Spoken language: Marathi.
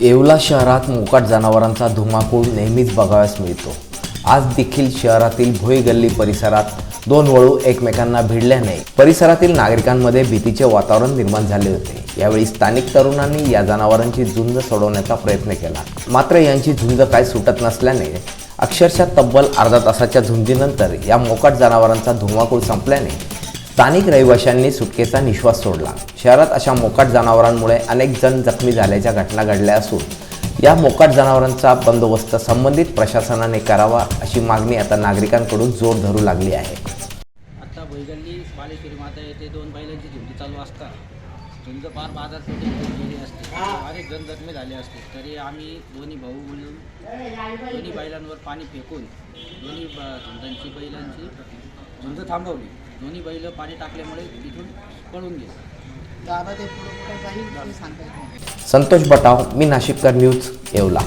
येवला शहरात मोकाट जनावरांचा धुमाकूळ नेहमीच बघावयास मिळतो. आज देखील शहरातील भोई गल्ली परिसरात दोन वळू एकमेकांना भिडल्याने परिसरातील नागरिकांमध्ये भीतीचे वातावरण निर्माण झाले होते. यावेळी स्थानिक तरुणांनी या जनावरांची झुंज सोडवण्याचा प्रयत्न केला. मात्र यांची झुंज काय सुटत नसल्याने अक्षरशः तब्बल अर्धा तासाच्या झुंजीनंतर या मोकाट जनावरांचा धुमाकूळ संपल्याने स्थानिक रहिवाशांनी सुटकेचा निश्वास सोडला. शहरात अशा मोकाट जनावरांमुळे अनेक जण जखमी झाल्याच्या घटना घडल्या असून या मोकाट जनावरांचा बंदोबस्त संबंधित प्रशासनाने करावा अशी मागणी आता नागरिकांकडून जोर धरू लागली आहे. आता भैगल्ली बालेश्वरी माता येथे दोन बैलांची झुंडी चालू असतात झुंज फार बाजारपेठेत गेली असते. अनेक जण जखमी झाले असते. तरी आम्ही दोन्ही भाऊ मिळून दोन्ही बैलांवर पाणी फेकून दोन्ही झुंजांची बैलांची झुंज थांबवली. दोन्ही बैल पाणी टाकल्यामुळे तिथून पळून गेले. ते पुढे पुढे जाईल ते सांगता येत नाही. संतोष बटाव मी नाशिककर न्यूज येवला.